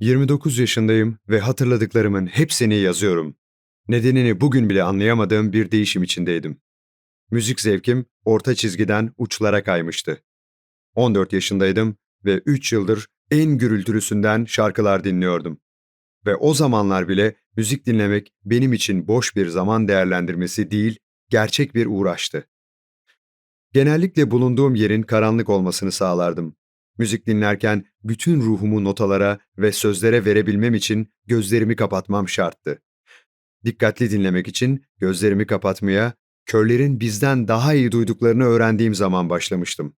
29 yaşındayım ve hatırladıklarımın hepsini yazıyorum. Nedenini bugün bile anlayamadığım bir değişim içindeydim. Müzik zevkim orta çizgiden uçlara kaymıştı. 14 yaşındaydım ve 3 yıldır en gürültülüsünden şarkılar dinliyordum. Ve o zamanlar bile müzik dinlemek benim için boş bir zaman değerlendirmesi değil, gerçek bir uğraştı. Genellikle bulunduğum yerin karanlık olmasını sağlardım. Müzik dinlerken bütün ruhumu notalara ve sözlere verebilmem için gözlerimi kapatmam şarttı. Dikkatli dinlemek için gözlerimi kapatmaya, körlerin bizden daha iyi duyduklarını öğrendiğim zaman başlamıştım.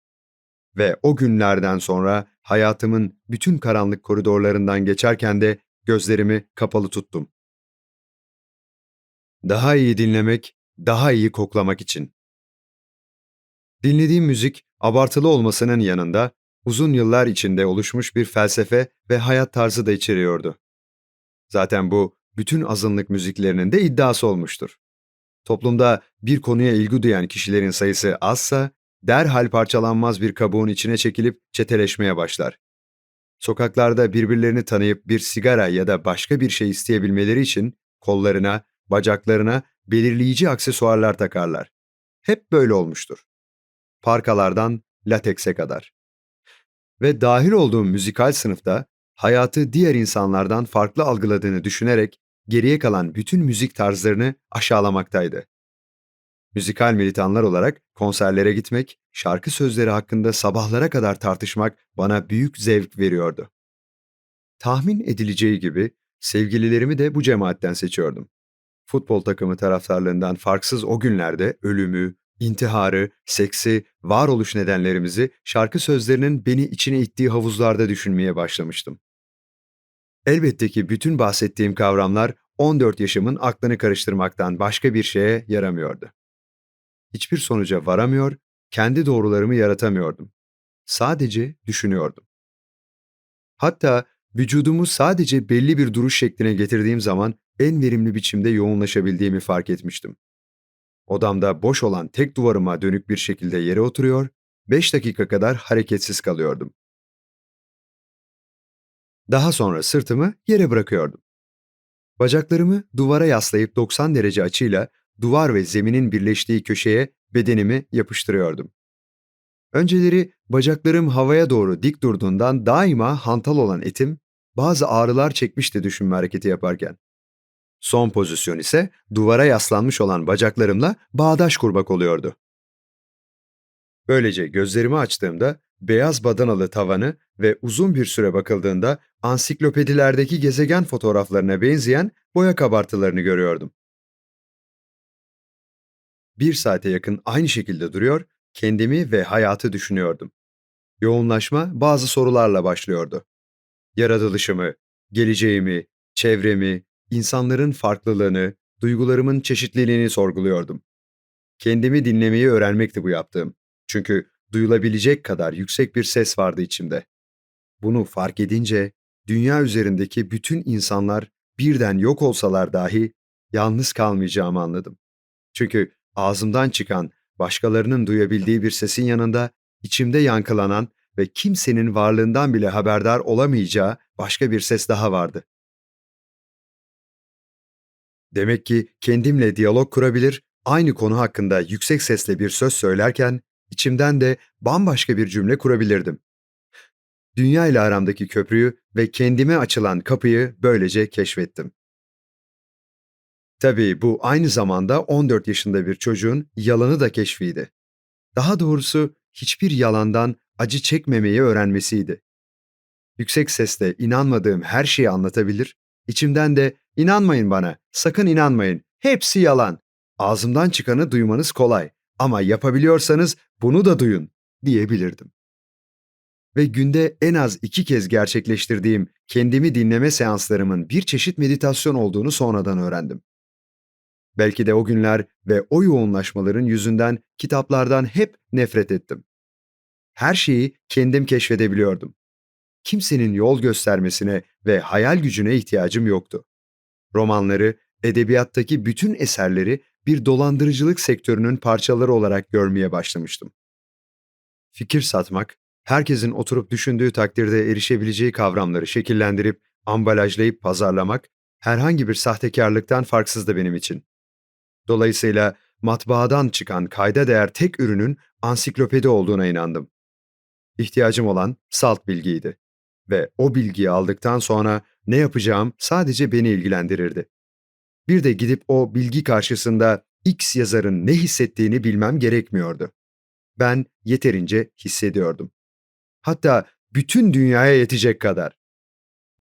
Ve o günlerden sonra hayatımın bütün karanlık koridorlarından geçerken de gözlerimi kapalı tuttum. Daha iyi dinlemek, daha iyi koklamak için. Dinlediğim müzik abartılı olmasının yanında uzun yıllar içinde oluşmuş bir felsefe ve hayat tarzı da içeriyordu. Zaten bu bütün azınlık müziklerinin de iddiası olmuştur. Toplumda bir konuya ilgi duyan kişilerin sayısı azsa, derhal parçalanmaz bir kabuğun içine çekilip çeteleşmeye başlar. Sokaklarda birbirlerini tanıyıp bir sigara ya da başka bir şey isteyebilmeleri için kollarına, bacaklarına belirleyici aksesuarlar takarlar. Hep böyle olmuştur. Parkalardan latekse kadar. Ve dahil olduğum müzikal sınıfta hayatı diğer insanlardan farklı algıladığını düşünerek geriye kalan bütün müzik tarzlarını aşağılamaktaydı. Müzikal militanlar olarak konserlere gitmek, şarkı sözleri hakkında sabahlara kadar tartışmak bana büyük zevk veriyordu. Tahmin edileceği gibi sevgililerimi de bu cemaatten seçiyordum. Futbol takımı taraftarlığından farksız o günlerde ölümü, intiharı, seksi, varoluş nedenlerimizi şarkı sözlerinin beni içine ittiği havuzlarda düşünmeye başlamıştım. Elbette ki bütün bahsettiğim kavramlar 14 yaşımın aklını karıştırmaktan başka bir şeye yaramıyordu. Hiçbir sonuca varamıyor, kendi doğrularımı yaratamıyordum. Sadece düşünüyordum. Hatta vücudumu sadece belli bir duruş şekline getirdiğim zaman en verimli biçimde yoğunlaşabildiğimi fark etmiştim. Odamda boş olan tek duvarıma dönük bir şekilde yere oturuyor, 5 dakika kadar hareketsiz kalıyordum. Daha sonra sırtımı yere bırakıyordum. Bacaklarımı duvara yaslayıp 90 derece açıyla duvar ve zeminin birleştiği köşeye bedenimi yapıştırıyordum. Önceleri bacaklarım havaya doğru dik durduğundan daima hantal olan etim bazı ağrılar çekmişti düşünme hareketi yaparken. Son pozisyon ise duvara yaslanmış olan bacaklarımla bağdaş kurmak oluyordu. Böylece gözlerimi açtığımda beyaz badanalı tavanı ve uzun bir süre bakıldığında ansiklopedilerdeki gezegen fotoğraflarına benzeyen boya kabartılarını görüyordum. Bir saate yakın aynı şekilde duruyor, kendimi ve hayatı düşünüyordum. Yoğunlaşma bazı sorularla başlıyordu. Yaratılışımı, geleceğimi, çevremi, insanların farklılığını, duygularımın çeşitliliğini sorguluyordum. Kendimi dinlemeyi öğrenmekti bu yaptığım. Çünkü duyulabilecek kadar yüksek bir ses vardı içimde. Bunu fark edince dünya üzerindeki bütün insanlar birden yok olsalar dahi yalnız kalmayacağımı anladım. Çünkü ağzımdan çıkan başkalarının duyabildiği bir sesin yanında içimde yankılanan ve kimsenin varlığından bile haberdar olamayacağı başka bir ses daha vardı. Demek ki kendimle diyalog kurabilir, aynı konu hakkında yüksek sesle bir söz söylerken içimden de bambaşka bir cümle kurabilirdim. Dünya ile aramdaki köprüyü ve kendime açılan kapıyı böylece keşfettim. Tabii bu aynı zamanda 14 yaşında bir çocuğun yalanı da keşfiydi. Daha doğrusu hiçbir yalandan acı çekmemeyi öğrenmesiydi. Yüksek sesle inanmadığım her şeyi anlatabilir, içimden de inanmayın bana, sakın inanmayın, hepsi yalan. Ağzımdan çıkanı duymanız kolay ama yapabiliyorsanız bunu da duyun diyebilirdim. Ve günde en az iki kez gerçekleştirdiğim kendimi dinleme seanslarımın bir çeşit meditasyon olduğunu sonradan öğrendim. Belki de o günler ve o yoğunlaşmaların yüzünden kitaplardan hep nefret ettim. Her şeyi kendim keşfedebiliyordum. Kimsenin yol göstermesine ve hayal gücüne ihtiyacım yoktu. Romanları, edebiyattaki bütün eserleri bir dolandırıcılık sektörünün parçaları olarak görmeye başlamıştım. Fikir satmak, herkesin oturup düşündüğü takdirde erişebileceği kavramları şekillendirip ambalajlayıp pazarlamak herhangi bir sahtekarlıktan farksızdı benim için. Dolayısıyla matbaadan çıkan kayda değer tek ürünün ansiklopedi olduğuna inandım. İhtiyacım olan salt bilgiydi ve o bilgiyi aldıktan sonra ne yapacağım sadece beni ilgilendirirdi. Bir de gidip o bilgi karşısında X yazarın ne hissettiğini bilmem gerekmiyordu. Ben yeterince hissediyordum. Hatta bütün dünyaya yetecek kadar.